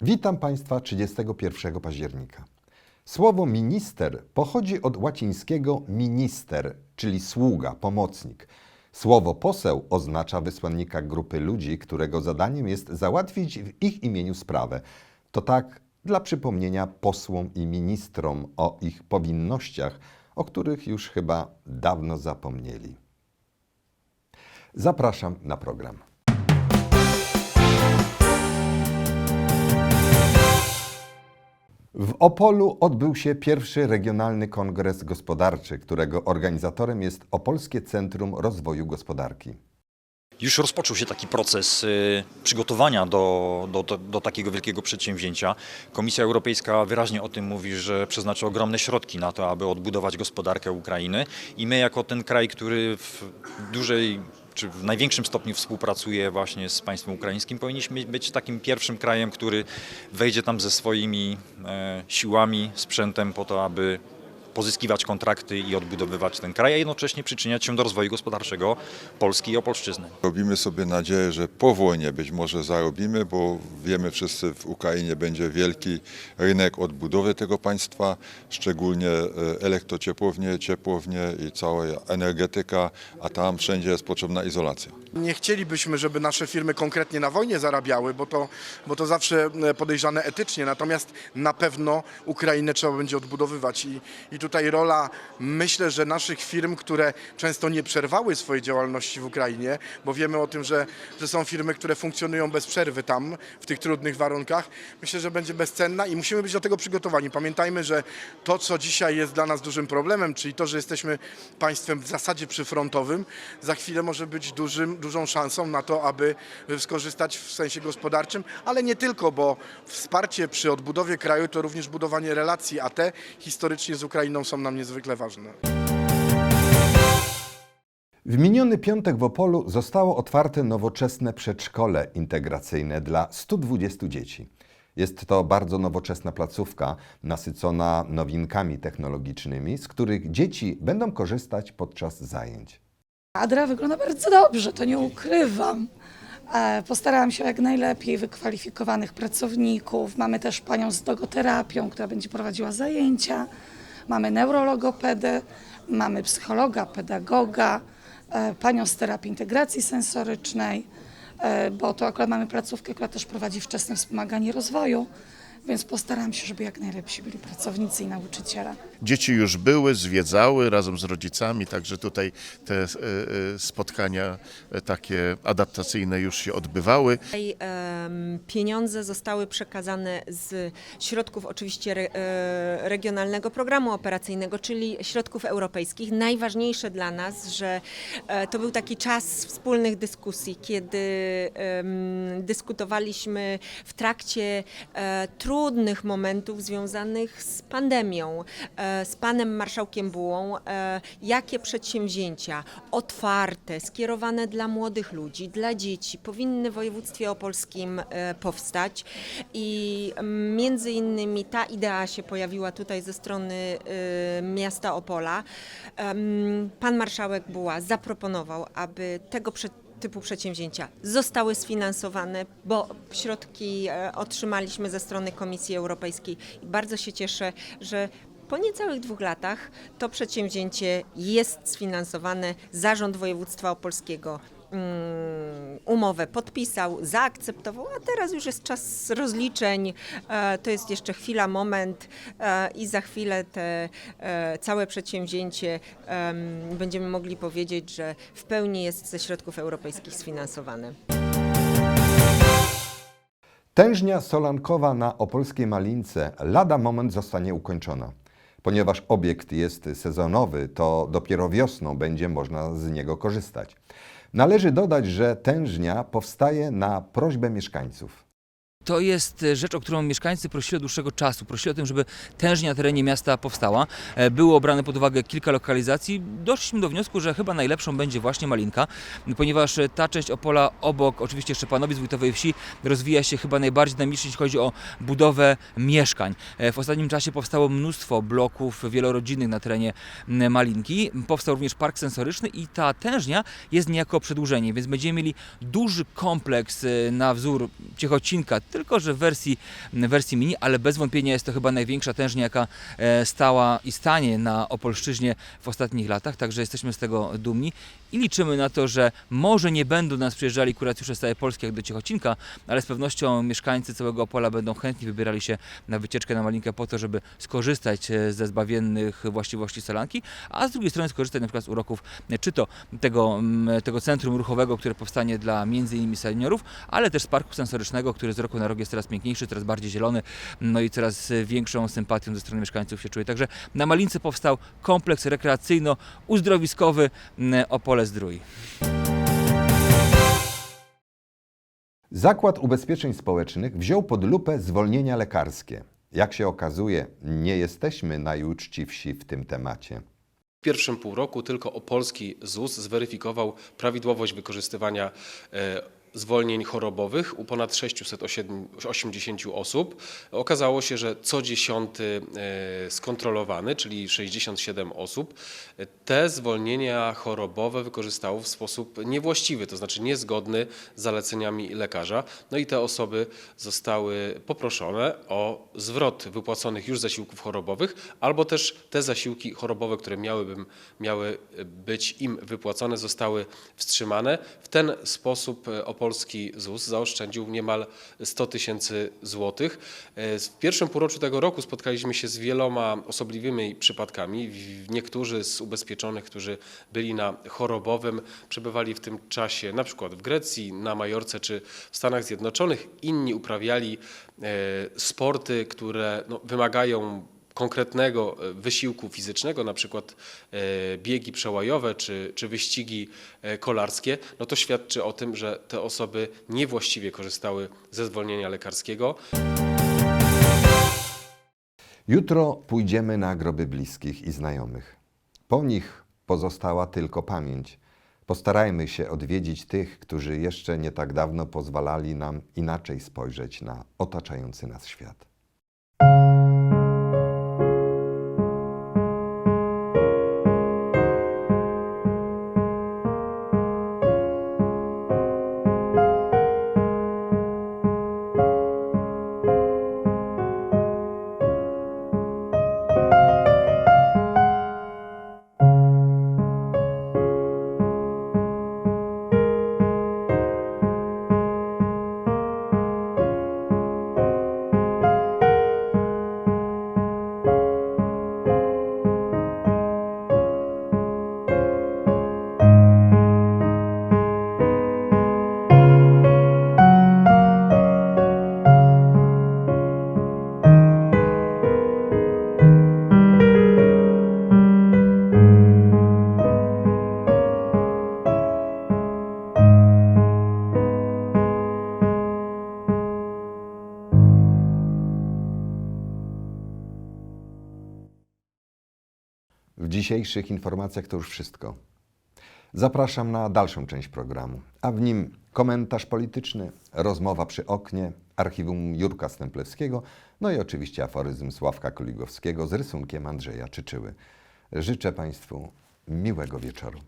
Witam Państwa 31 października. Słowo minister pochodzi od łacińskiego minister, czyli sługa, pomocnik. Słowo poseł oznacza wysłannika grupy ludzi, którego zadaniem jest załatwić w ich imieniu sprawę. To tak dla przypomnienia posłom i ministrom o ich powinnościach, o których już chyba dawno zapomnieli. Zapraszam na program. W Opolu odbył się pierwszy regionalny kongres gospodarczy, którego organizatorem jest Opolskie Centrum Rozwoju Gospodarki. Już rozpoczął się taki proces y, przygotowania do, do, do, takiego wielkiego przedsięwzięcia. Komisja Europejska wyraźnie o tym mówi, że przeznaczy ogromne środki na to, aby odbudować gospodarkę Ukrainy i my jako ten kraj, który w dużej czy w największym stopniu współpracuje właśnie z państwem ukraińskim, powinniśmy być takim pierwszym krajem, który wejdzie tam ze swoimi e, siłami, sprzętem po to, aby pozyskiwać kontrakty i odbudowywać ten kraj, a jednocześnie przyczyniać się do rozwoju gospodarczego Polski i Opolszczyzny. Robimy sobie nadzieję, że po wojnie być może zarobimy, bo wiemy wszyscy w Ukrainie będzie wielki rynek odbudowy tego państwa, szczególnie e, elektrociepłownie, ciepłownie i cała energetyka, a tam wszędzie jest potrzebna izolacja. Nie chcielibyśmy, żeby nasze firmy konkretnie na wojnie zarabiały, bo to, bo to zawsze e, podejrzane etycznie. Natomiast na pewno Ukrainę trzeba będzie odbudowywać. I, I tutaj rola, myślę, że naszych firm, które często nie przerwały swojej działalności w Ukrainie, bo wiemy o tym, że, że są firmy, które funkcjonują bez przerwy tam, w tych trudnych warunkach, myślę, że będzie bezcenna i musimy być do tego przygotowani. Pamiętajmy, że to, co dzisiaj jest dla nas dużym problemem, czyli to, że jesteśmy państwem w zasadzie przyfrontowym, za chwilę może być dużym, dużą szansą na to, aby skorzystać w sensie gospodarczym, ale nie tylko, bo wsparcie przy odbudowie kraju to również budowanie relacji, a te historycznie z Ukrainą są nam niezwykle ważne. W miniony piątek w Opolu zostało otwarte nowoczesne przedszkole integracyjne dla 120 dzieci. Jest to bardzo nowoczesna placówka, nasycona nowinkami technologicznymi, z których dzieci będą korzystać podczas zajęć. Adra wygląda bardzo dobrze, to nie ukrywam. E, Postarałam się o jak najlepiej wykwalifikowanych pracowników. Mamy też panią z logoterapią, która będzie prowadziła zajęcia. Mamy neurologopedę, mamy psychologa, pedagoga, e, panią z terapii integracji sensorycznej, e, bo to akurat mamy placówkę, która też prowadzi wczesne wspomaganie rozwoju, więc postaram się, żeby jak najlepsi byli pracownicy i nauczyciele. Dzieci już były, zwiedzały razem z rodzicami, także tutaj te e, e, spotkania e, takie adaptacyjne już się odbywały. Pieniądze zostały przekazane z środków oczywiście re, regionalnego programu operacyjnego, czyli środków europejskich. Najważniejsze dla nas, że to był taki czas wspólnych dyskusji, kiedy dyskutowaliśmy w trakcie e, trudnych momentów związanych z pandemią, e, z panem marszałkiem Bułą, e, jakie przedsięwzięcia otwarte, skierowane dla młodych ludzi, dla dzieci powinny w województwie opolskim e, powstać i między innymi ta idea się pojawiła tutaj ze strony miasta Opola. Pan marszałek Buła zaproponował, aby tego przed typu przedsięwzięcia zostały sfinansowane, bo środki e, otrzymaliśmy ze strony Komisji Europejskiej i bardzo się cieszę, że po niecałych dwóch latach to przedsięwzięcie jest sfinansowane. Zarząd Województwa Opolskiego umowę podpisał, zaakceptował, a teraz już jest czas rozliczeń. E, To jest jeszcze chwila, moment e, i za chwilę te e, całe przedsięwzięcie em, będziemy mogli powiedzieć, że w pełni jest ze środków europejskich sfinansowane. Tężnia solankowa na opolskiej Malince lada moment zostanie ukończona. Ponieważ obiekt jest sezonowy, to dopiero wiosną będzie można z niego korzystać. Należy dodać, że tężnia powstaje na prośbę mieszkańców. To jest e, rzecz, o którą mieszkańcy prosili od dłuższego czasu. Prosili o tym, żeby tężnia na terenie miasta powstała. E, Było brane pod uwagę kilka lokalizacji. Doszliśmy do wniosku, że chyba najlepszą będzie właśnie Malinka, ponieważ e, ta część Opola obok oczywiście Szczepanowic, Wójtowej Wsi rozwija się chyba najbardziej dynamicznie, jeśli chodzi o budowę mieszkań. W ostatnim czasie powstało mnóstwo bloków wielorodzinnych na terenie Malinki. Powstał również park sensoryczny i ta tężnia jest niejako przedłużenie, więc będziemy mieli duży kompleks na wzór Ciechocinka, tylko że w wersji, wersji mini, ale bez wątpienia jest to chyba największa tężnia, jaka e, stała i stanie na Opolszczyźnie w ostatnich latach, także jesteśmy z tego dumni. I liczymy na to, że może nie będą nas przyjeżdżali kuracjusze z całej Polski jak do Ciechocinka, ale z pewnością mieszkańcy całego Opola będą chętnie wybierali się na wycieczkę na Malinkę po to, żeby skorzystać e, ze zbawiennych właściwości solanki, a z drugiej strony skorzystać na przykład z uroków e, czy to tego, tego centrum ruchowego, które powstanie dla między innymi seniorów, ale też z parku sensorycznego, który z roku na rok jest coraz piękniejszy, coraz bardziej zielony, no i coraz e, większą sympatią ze strony mieszkańców się czuje. Także na Malince powstał kompleks rekreacyjno-uzdrowiskowy Opole Zdrój. Zakład Ubezpieczeń Społecznych wziął pod lupę zwolnienia lekarskie. Jak się okazuje, nie jesteśmy najuczciwsi w tym temacie. W pierwszym półroczu tylko Opolski ZUS zweryfikował prawidłowość wykorzystywania e, zwolnień chorobowych u ponad 680 osób. Okazało się, że co dziesiąty e, skontrolowany, czyli 67 osób, te zwolnienia chorobowe wykorzystało w sposób niewłaściwy, to znaczy niezgodny z zaleceniami lekarza. No i te osoby zostały poproszone o zwrot wypłaconych już zasiłków chorobowych, albo też te zasiłki chorobowe, które miałyby, miały być im wypłacone, zostały wstrzymane. W ten sposób e, opolski ZUS zaoszczędził niemal 100 tysięcy złotych. E, W pierwszym półroczu tego roku spotkaliśmy się z wieloma osobliwymi przypadkami. Niektórzy z ubezpieczonych, którzy byli na chorobowym, przebywali w tym czasie na przykład w Grecji, na Majorce czy w Stanach Zjednoczonych. Inni uprawiali e, sporty, które no, wymagają konkretnego e, wysiłku fizycznego, na przykład e, biegi przełajowe czy, czy wyścigi e, kolarskie, no to świadczy o tym, że te osoby niewłaściwie korzystały ze zwolnienia lekarskiego. Jutro pójdziemy na groby bliskich i znajomych. Po nich pozostała tylko pamięć. Postarajmy się odwiedzić tych, którzy jeszcze nie tak dawno pozwalali nam inaczej spojrzeć na otaczający nas świat. Dzisiejszych informacjach to już wszystko. Zapraszam na dalszą część programu, a w nim komentarz polityczny, rozmowa przy oknie, archiwum Jurka Stemplewskiego, no i oczywiście aforyzm Sławka Koligowskiego z rysunkiem Andrzeja Czyczyły. Życzę Państwu miłego wieczoru.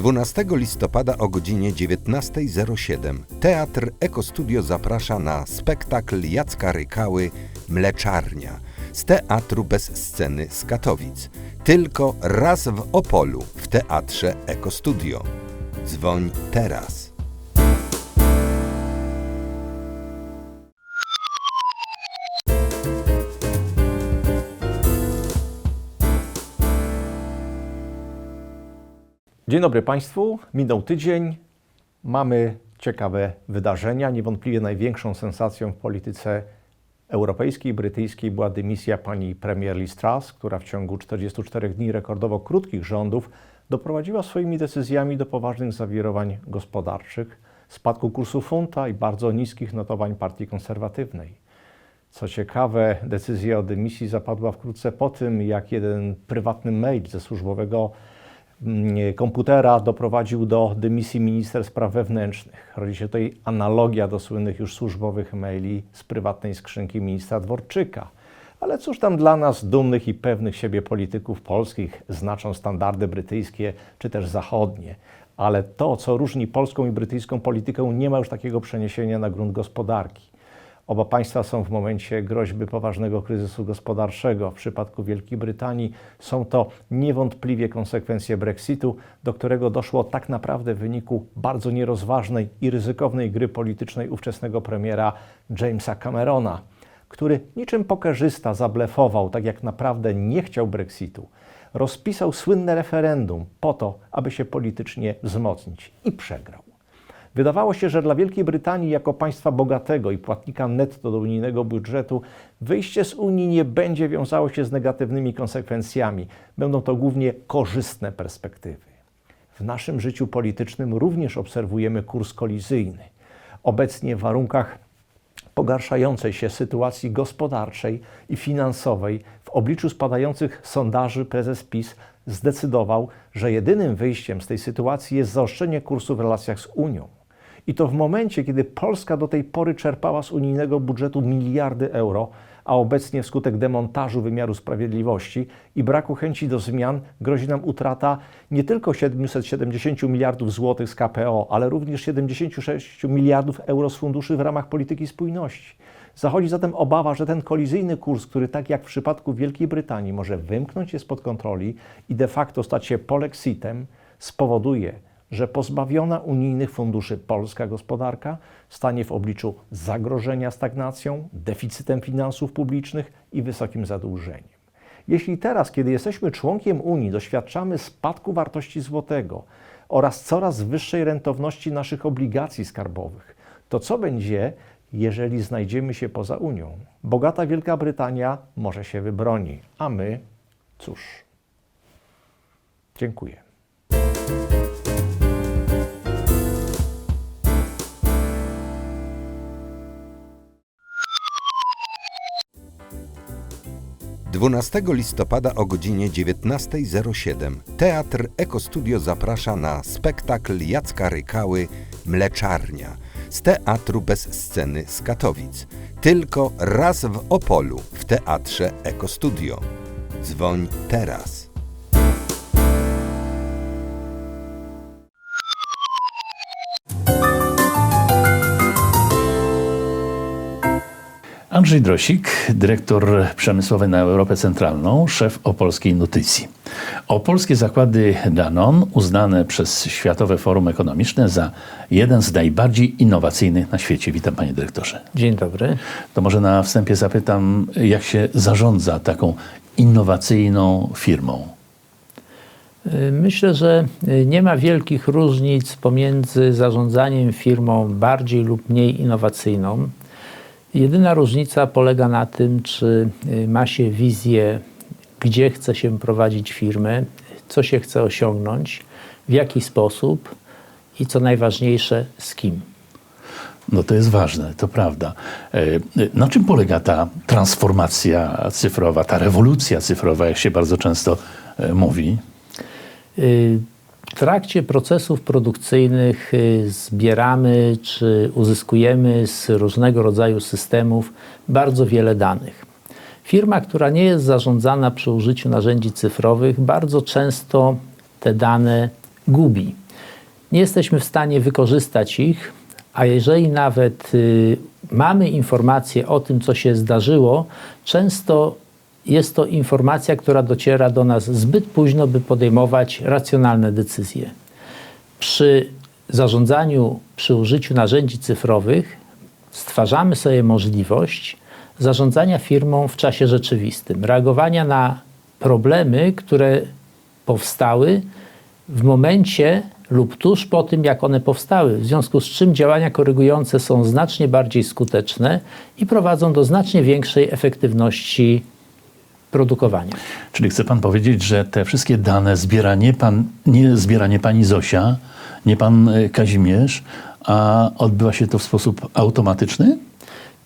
12 listopada o godzinie 19.07 Teatr Ekostudio zaprasza na spektakl Jacka Rykały Mleczarnia z teatru bez sceny z Katowic. Tylko raz w Opolu w Teatrze Ekostudio. Dzwoń teraz. Dzień dobry Państwu. Minął tydzień. Mamy ciekawe wydarzenia. Niewątpliwie największą sensacją w polityce europejskiej, brytyjskiej była dymisja pani premier Liz Truss, która w ciągu 44 dni rekordowo krótkich rządów doprowadziła swoimi decyzjami do poważnych zawirowań gospodarczych, spadku kursu funta i bardzo niskich notowań partii konserwatywnej. Co ciekawe, decyzja o dymisji zapadła wkrótce po tym, jak jeden prywatny mail ze służbowego komputera doprowadził do dymisji minister spraw wewnętrznych. Rodzi się tutaj analogia do słynnych już służbowych maili z prywatnej skrzynki ministra Dworczyka. Ale cóż tam dla nas, dumnych i pewnych siebie polityków polskich, znaczą standardy brytyjskie czy też zachodnie. Ale to, co różni polską i brytyjską politykę, nie ma już takiego przeniesienia na grunt gospodarki. Oba państwa są w momencie groźby poważnego kryzysu gospodarczego. W przypadku Wielkiej Brytanii są to niewątpliwie konsekwencje Brexitu, do którego doszło tak naprawdę w wyniku bardzo nierozważnej i ryzykownej gry politycznej ówczesnego premiera Jamesa Camerona, który niczym pokerzysta zablefował, tak jak naprawdę nie chciał Brexitu. Rozpisał słynne referendum po to, aby się politycznie wzmocnić i przegrał. Wydawało się, że dla Wielkiej Brytanii jako państwa bogatego i płatnika netto do unijnego budżetu wyjście z Unii nie będzie wiązało się z negatywnymi konsekwencjami. Będą to głównie korzystne perspektywy. W naszym życiu politycznym również obserwujemy kurs kolizyjny. Obecnie w warunkach pogarszającej się sytuacji gospodarczej i finansowej w obliczu spadających sondaży prezes PiS zdecydował, że jedynym wyjściem z tej sytuacji jest zaostrzenie kursu w relacjach z Unią. I to w momencie, kiedy Polska do tej pory czerpała z unijnego budżetu miliardy euro, a obecnie wskutek demontażu wymiaru sprawiedliwości i braku chęci do zmian grozi nam utrata nie tylko 770 miliardów złotych z KPO, ale również 76 miliardów euro z funduszy w ramach polityki spójności. Zachodzi zatem obawa, że ten kolizyjny kurs, który tak jak w przypadku Wielkiej Brytanii może wymknąć się spod kontroli i de facto stać się polexitem, spowoduje, że pozbawiona unijnych funduszy polska gospodarka stanie w obliczu zagrożenia stagnacją, deficytem finansów publicznych i wysokim zadłużeniem. Jeśli teraz, kiedy jesteśmy członkiem Unii, doświadczamy spadku wartości złotego oraz coraz wyższej rentowności naszych obligacji skarbowych, to co będzie, jeżeli znajdziemy się poza Unią? Bogata Wielka Brytania może się wybroni, a my, cóż. Dziękuję. Dwunastego listopada o godzinie 19.07 Teatr Ekostudio zaprasza na spektakl Jacka Rykały Mleczarnia z Teatru bez sceny z Katowic. Tylko raz w Opolu w Teatrze Ekostudio. Dzwoń teraz. Andrzej Drosik, dyrektor przemysłowy na Europę Centralną, szef Opolskiej Nutycji. Opolskie zakłady Danon uznane przez Światowe Forum Ekonomiczne za jeden z najbardziej innowacyjnych na świecie. Witam panie dyrektorze. Dzień dobry. To może na wstępie zapytam, jak się zarządza taką innowacyjną firmą? Myślę, że nie ma wielkich różnic pomiędzy zarządzaniem firmą bardziej lub mniej innowacyjną. Jedyna różnica polega na tym, czy y, ma się wizję, gdzie chce się prowadzić firmę, co się chce osiągnąć, w jaki sposób i co najważniejsze, z kim. No to jest ważne, to prawda. E, Na czym polega ta transformacja cyfrowa, ta rewolucja cyfrowa, jak się bardzo często e, mówi? Y, W trakcie procesów produkcyjnych y, zbieramy czy uzyskujemy z różnego rodzaju systemów bardzo wiele danych. Firma, która nie jest zarządzana przy użyciu narzędzi cyfrowych, bardzo często te dane gubi. Nie jesteśmy w stanie wykorzystać ich, a jeżeli nawet y, mamy informacje o tym, co się zdarzyło, często jest to informacja, która dociera do nas zbyt późno, by podejmować racjonalne decyzje. Przy zarządzaniu, przy użyciu narzędzi cyfrowych stwarzamy sobie możliwość zarządzania firmą w czasie rzeczywistym, reagowania na problemy, które powstały w momencie lub tuż po tym, jak one powstały, w związku z czym działania korygujące są znacznie bardziej skuteczne i prowadzą do znacznie większej efektywności produkowania. Czyli chce pan powiedzieć, że te wszystkie dane zbiera nie, pan, nie zbiera nie pani Zosia, nie pan e, Kazimierz, a odbywa się to w sposób automatyczny?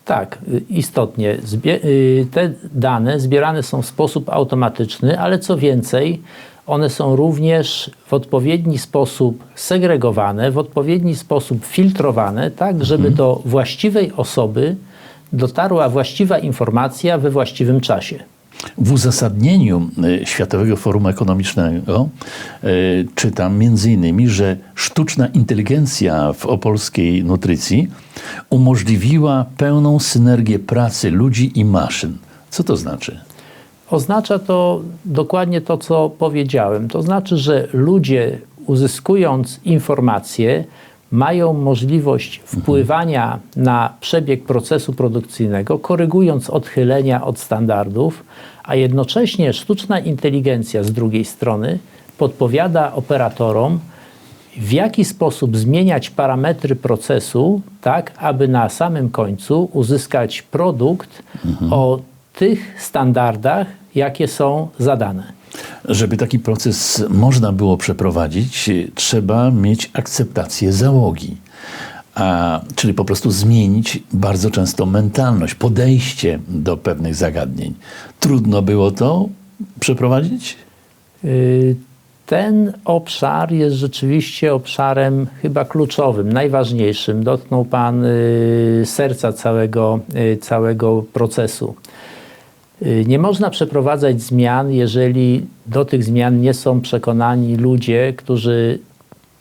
Tak, y, istotnie. Zbie- y, te dane zbierane są w sposób automatyczny, ale co więcej, one są również w odpowiedni sposób segregowane, w odpowiedni sposób filtrowane, tak, żeby do właściwej osoby dotarła właściwa informacja we właściwym czasie. W uzasadnieniu y, Światowego Forum Ekonomicznego y, czytam między innymi, że sztuczna inteligencja w opolskiej nutrycji umożliwiła pełną synergię pracy ludzi i maszyn. Co to znaczy? Oznacza to dokładnie to, co powiedziałem. To znaczy, że ludzie uzyskując informacje, mają możliwość wpływania na przebieg procesu produkcyjnego, korygując odchylenia od standardów, a jednocześnie sztuczna inteligencja z drugiej strony podpowiada operatorom, w jaki sposób zmieniać parametry procesu, tak aby na samym końcu uzyskać produkt o tych standardach, jakie są zadane. Żeby taki proces można było przeprowadzić, trzeba mieć akceptację załogi. A, czyli po prostu zmienić bardzo często mentalność, podejście do pewnych zagadnień. Trudno było to przeprowadzić? Y, Ten obszar jest rzeczywiście obszarem chyba kluczowym, najważniejszym. Dotknął Pan y, serca całego, y, całego procesu. Y, Nie można przeprowadzać zmian, jeżeli do tych zmian nie są przekonani ludzie, którzy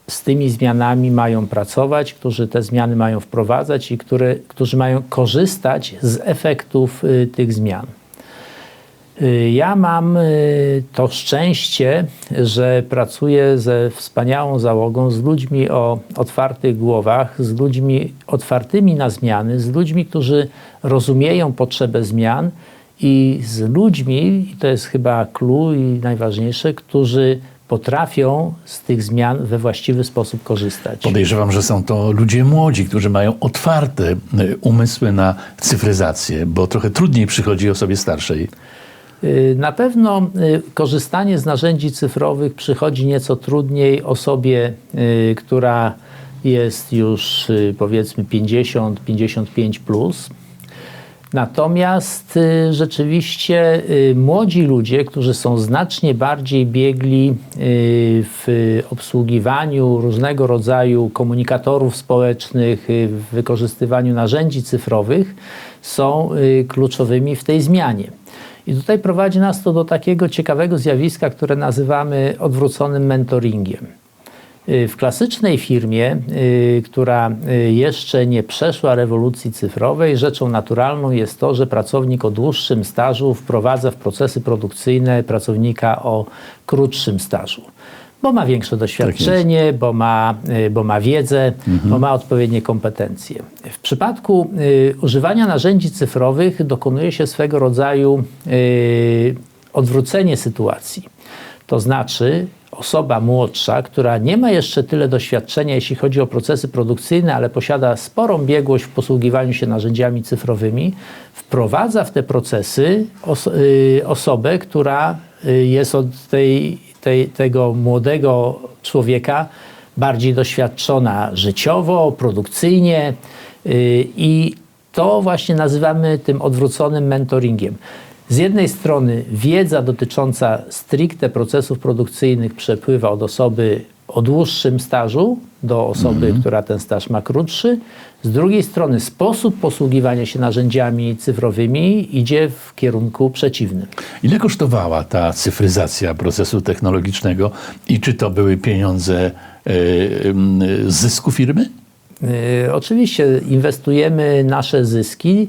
z tymi zmianami mają pracować, którzy te zmiany mają wprowadzać i które, którzy mają korzystać z efektów y, tych zmian. Y, Ja mam to szczęście, że pracuję ze wspaniałą załogą, z ludźmi o otwartych głowach, z ludźmi otwartymi na zmiany, z ludźmi, którzy rozumieją potrzebę zmian i z ludźmi, i to jest chyba clue i najważniejsze, którzy potrafią z tych zmian we właściwy sposób korzystać. Podejrzewam, że są to ludzie młodzi, którzy mają otwarte y, umysły na cyfryzację, bo trochę trudniej przychodzi osobie starszej. Y, Na pewno y, korzystanie z narzędzi cyfrowych przychodzi nieco trudniej osobie, która jest już powiedzmy 50-55 plus. Natomiast y, rzeczywiście y, młodzi ludzie, którzy są znacznie bardziej biegli y, w obsługiwaniu różnego rodzaju komunikatorów społecznych, w wykorzystywaniu narzędzi cyfrowych, są kluczowymi w tej zmianie. I tutaj prowadzi nas to do takiego ciekawego zjawiska, które nazywamy odwróconym mentoringiem. Y, W klasycznej firmie, y, która y, jeszcze nie przeszła rewolucji cyfrowej, rzeczą naturalną jest to, że pracownik o dłuższym stażu wprowadza w procesy produkcyjne pracownika o krótszym stażu. Bo ma większe doświadczenie, bo, ma, bo ma wiedzę, bo ma odpowiednie kompetencje. W przypadku y, używania narzędzi cyfrowych dokonuje się swego rodzaju y, odwrócenie sytuacji. To znaczy, osoba młodsza, która nie ma jeszcze tyle doświadczenia, jeśli chodzi o procesy produkcyjne, ale posiada sporą biegłość w posługiwaniu się narzędziami cyfrowymi, wprowadza w te procesy os y, osobę, która y, jest od tej, tej, tego młodego człowieka bardziej doświadczona życiowo, produkcyjnie y, i to właśnie nazywamy tym odwróconym mentoringiem. Z jednej strony wiedza dotycząca stricte procesów produkcyjnych przepływa od osoby o dłuższym stażu do osoby, która ten staż ma krótszy. Z drugiej strony sposób posługiwania się narzędziami cyfrowymi idzie w kierunku przeciwnym. Ile kosztowała ta cyfryzacja procesu technologicznego i czy to były pieniądze y, z zysku firmy? Y, Oczywiście inwestujemy nasze zyski.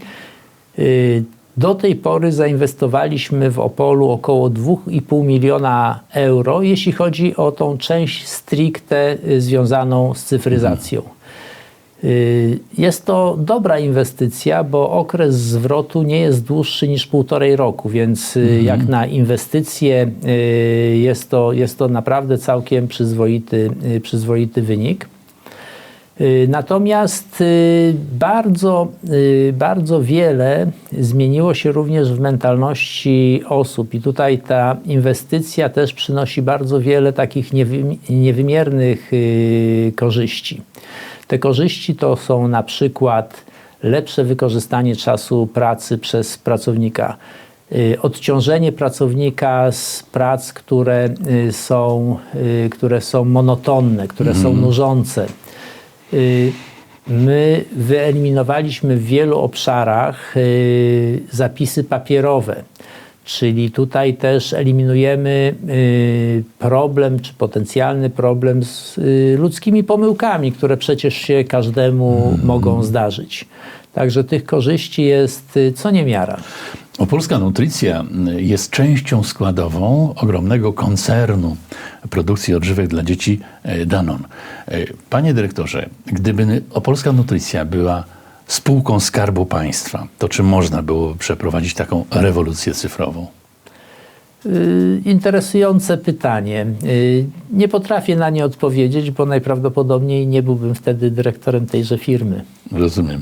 Do tej pory zainwestowaliśmy w Opolu około 2,5 miliona euro, jeśli chodzi o tą część stricte y, związaną z cyfryzacją. Y, Jest to dobra inwestycja, bo okres zwrotu nie jest dłuższy niż półtorej roku, więc y, jak na inwestycje jest to, jest to naprawdę całkiem przyzwoity, przyzwoity wynik. Y, Natomiast y, bardzo, y, bardzo wiele zmieniło się również w mentalności osób, i tutaj ta inwestycja też przynosi bardzo wiele takich niewymi- niewymiernych korzyści. Te korzyści to są na przykład lepsze wykorzystanie czasu pracy przez pracownika. Odciążenie pracownika z prac, które są, które są monotonne, które są nużące. Y, My wyeliminowaliśmy w wielu obszarach y, zapisy papierowe. Czyli tutaj też eliminujemy y, problem, czy potencjalny problem z ludzkimi pomyłkami, które przecież się każdemu mogą zdarzyć. Także tych korzyści jest co niemiara. Opolska Nutricja y, jest częścią składową ogromnego koncernu produkcji odżywek dla dzieci y, Danon. Y, Panie dyrektorze, gdyby Opolska Nutricja była spółką Skarbu Państwa, to czy można było przeprowadzić taką rewolucję cyfrową? Interesujące pytanie. Nie potrafię na nie odpowiedzieć, bo najprawdopodobniej nie byłbym wtedy dyrektorem tejże firmy. Rozumiem.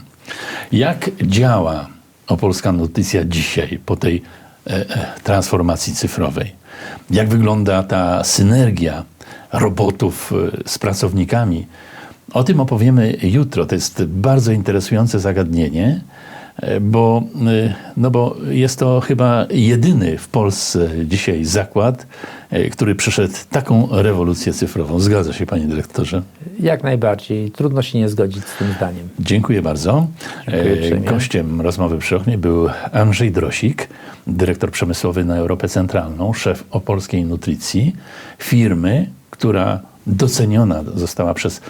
Jak działa Opolska Nutricja dzisiaj po tej e, e, transformacji cyfrowej? Jak wygląda ta synergia robotów e, z pracownikami? O tym opowiemy jutro. To jest bardzo interesujące zagadnienie, bo, e, no bo jest to chyba jedyny w Polsce dzisiaj zakład, e, który przeszedł taką rewolucję cyfrową. Zgadza się, panie dyrektorze? Jak najbardziej. Trudno się nie zgodzić z tym zdaniem. Dziękuję bardzo. Dziękuję E. Gościem rozmowy przy oknie był Andrzej Drosik, dyrektor przemysłowy na Europę Centralną, szef Opolskiej Nutricji, firmy, która doceniona została przez e,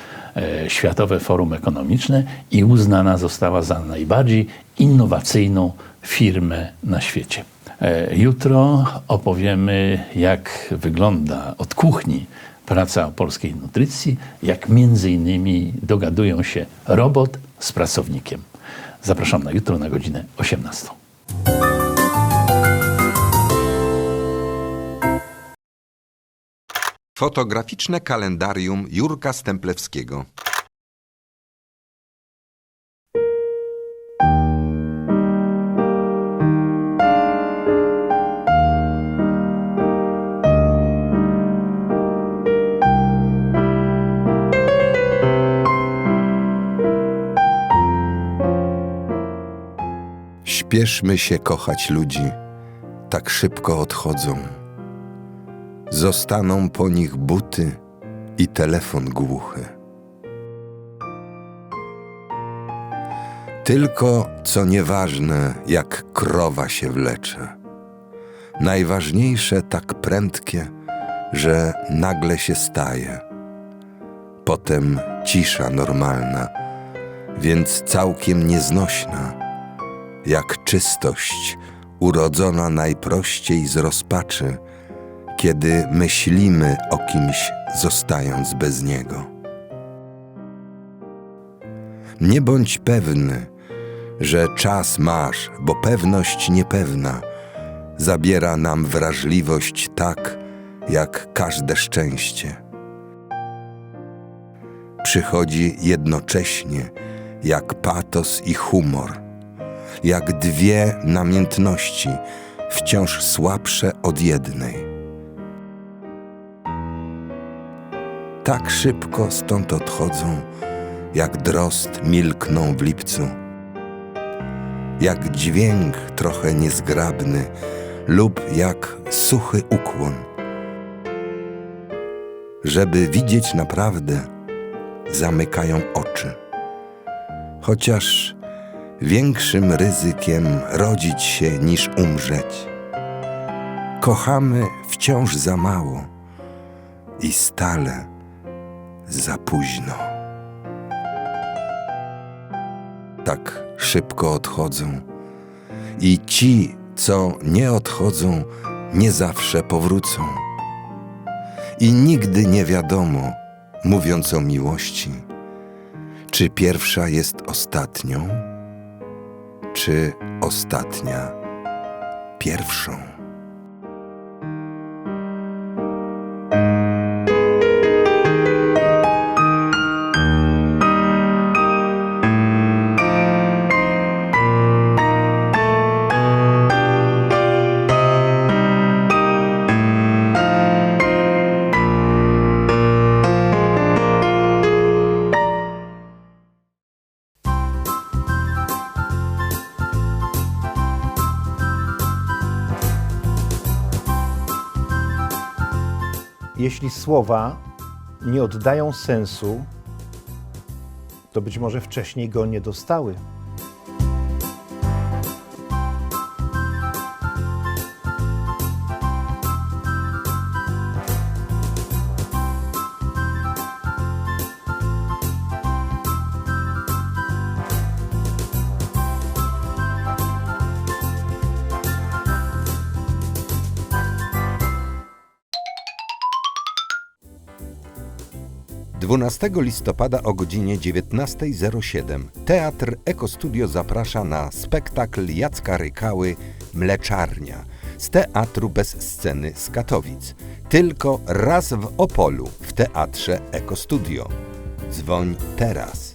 Światowe Forum Ekonomiczne i uznana została za najbardziej innowacyjną firmę na świecie. E, Jutro opowiemy, jak wygląda od kuchni praca polskiej nutricji, jak między innymi dogadują się robot z pracownikiem. Zapraszam na jutro na godzinę 18. Fotograficzne kalendarium Jurka Stemplewskiego. Śpieszmy się kochać ludzi, tak szybko odchodzą. Zostaną po nich buty i telefon głuchy. Tylko co nieważne, jak krowa się wlecze. Najważniejsze tak prędkie, że nagle się staje. Potem cisza normalna, więc całkiem nieznośna, jak czystość urodzona najprościej z rozpaczy kiedy myślimy o kimś, zostając bez niego. Nie bądź pewny, że czas masz, bo pewność niepewna zabiera nam wrażliwość tak, jak każde szczęście. Przychodzi jednocześnie jak patos i humor, jak dwie namiętności, wciąż słabsze od jednej. Tak szybko stąd odchodzą, jak drost milkną w lipcu. Jak dźwięk trochę niezgrabny lub jak suchy ukłon. Żeby widzieć naprawdę, zamykają oczy. Chociaż większym ryzykiem rodzić się niż umrzeć. Kochamy wciąż za mało i stale za późno. Tak szybko odchodzą i ci, co nie odchodzą, nie zawsze powrócą. I nigdy nie wiadomo, mówiąc o miłości, czy pierwsza jest ostatnią, czy ostatnia pierwszą. Jeśli słowa nie oddają sensu, to być może wcześniej go nie dostały. Dwunastego listopada o godzinie 19.07 Teatr Ekostudio zaprasza na spektakl Jacka Rykały Mleczarnia z Teatru bez sceny z Katowic. Tylko raz w Opolu w Teatrze Ekostudio. Dzwoń teraz.